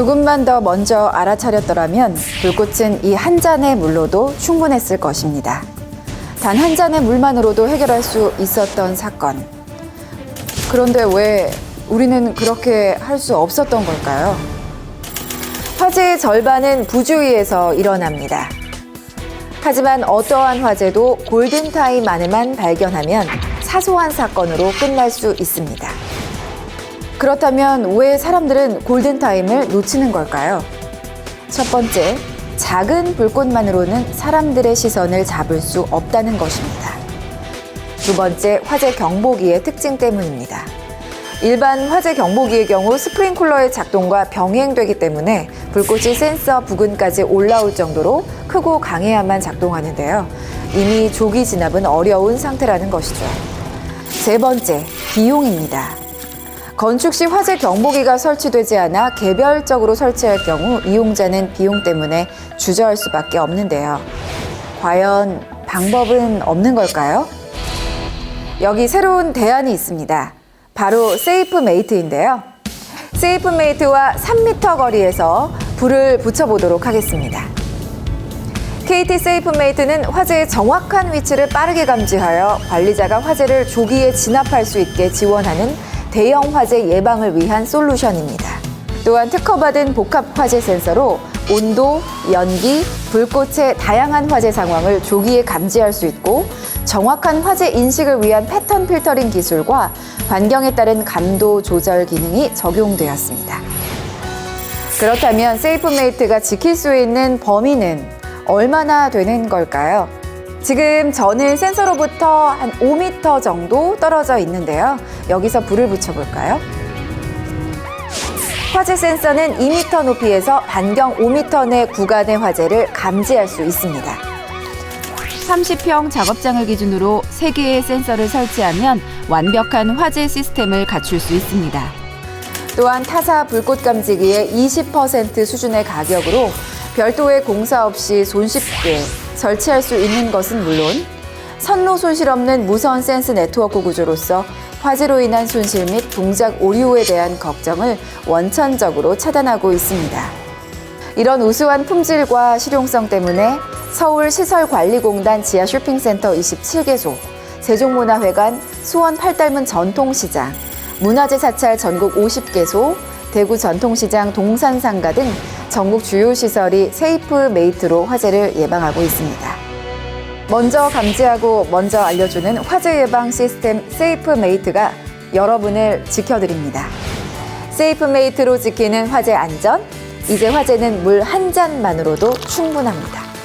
조금만 더 먼저 알아차렸더라면 불꽃은 이 한 잔의 물로도 충분했을 것입니다. 단 한 잔의 물만으로도 해결할 수 있었던 사건. 그런데 왜 우리는 그렇게 할 수 없었던 걸까요? 화재의 절반은 부주의에서 일어납니다. 하지만 어떠한 화재도 골든타임 안에만 발견하면 사소한 사건으로 끝날 수 있습니다. 그렇다면 왜 사람들은 골든타임을 놓치는 걸까요? 첫 번째, 작은 불꽃만으로는 사람들의 시선을 잡을 수 없다는 것입니다. 두 번째, 화재 경보기의 특징 때문입니다. 일반 화재 경보기의 경우 스프링쿨러의 작동과 병행되기 때문에 불꽃이 센서 부근까지 올라올 정도로 크고 강해야만 작동하는데요. 이미 조기 진압은 어려운 상태라는 것이죠. 세 번째, 비용입니다. 건축 시 화재 경보기가 설치되지 않아 개별적으로 설치할 경우 이용자는 비용 때문에 주저할 수밖에 없는데요. 과연 방법은 없는 걸까요? 여기 새로운 대안이 있습니다. 바로 세이프 메이트인데요. 세이프 메이트와 3m 거리에서 불을 붙여보도록 하겠습니다. KT 세이프 메이트는 화재의 정확한 위치를 빠르게 감지하여 관리자가 화재를 조기에 진압할 수 있게 지원하는 대형 화재 예방을 위한 솔루션입니다. 또한 특허받은 복합 화재 센서로 온도, 연기, 불꽃의 다양한 화재 상황을 조기에 감지할 수 있고 정확한 화재 인식을 위한 패턴 필터링 기술과 환경에 따른 감도 조절 기능이 적용되었습니다. 그렇다면 세이프메이트가 지킬 수 있는 범위는 얼마나 되는 걸까요? 지금 저는 센서로부터 한 5m 정도 떨어져 있는데요. 여기서 불을 붙여볼까요? 화재 센서는 2m 높이에서 반경 5m 내 구간의 화재를 감지할 수 있습니다. 30평 작업장을 기준으로 3개의 센서를 설치하면 완벽한 화재 시스템을 갖출 수 있습니다. 또한 타사 불꽃 감지기의 20% 수준의 가격으로 별도의 공사 없이 손쉽게 설치할 수 있는 것은 물론 선로 손실 없는 무선 센스 네트워크 구조로서 화재로 인한 손실 및 동작 오류에 대한 걱정을 원천적으로 차단하고 있습니다. 이런 우수한 품질과 실용성 때문에 서울 시설관리공단 지하 쇼핑센터 27개소, 세종문화회관, 수원 팔달문 전통시장, 문화재 사찰 전국 50개소, 대구 전통시장 동산상가 등 전국 주요 시설이 세이프 메이트로 화재를 예방하고 있습니다. 먼저 감지하고 먼저 알려주는 화재 예방 시스템 세이프 메이트가 여러분을 지켜드립니다. 세이프 메이트로 지키는 화재 안전, 이제 화재는 물 한 잔만으로도 충분합니다.